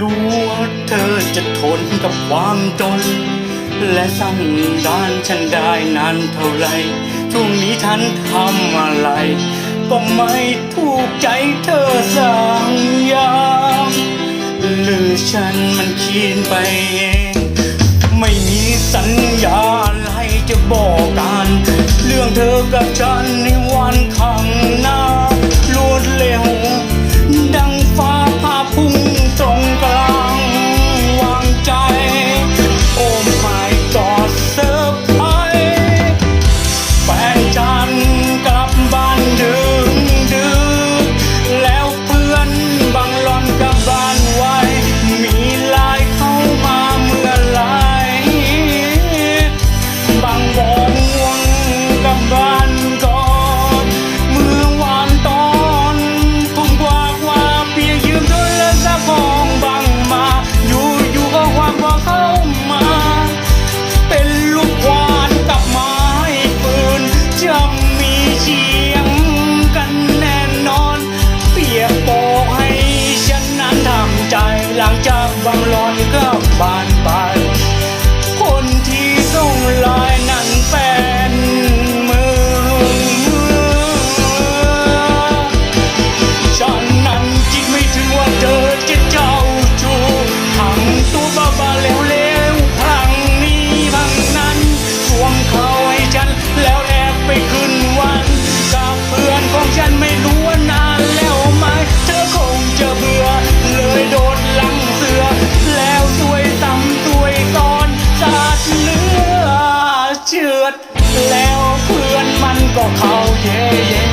รู้ว่าเธอจะทนกับความจน และสั่งดานฉันได้นานเท่าไรช่วงนี้ฉันทำอะไร ก็ไม่ถูกใจเธอสั่งยามหรือฉันมันคิดไปเอง ไม่มีสัญญาอะไรจะบอกกัน เรื่องเธอกับฉันในวันข้างหน้า บ้านไป เชือด แล้วเพื่อนมันก็เข้าเย่เย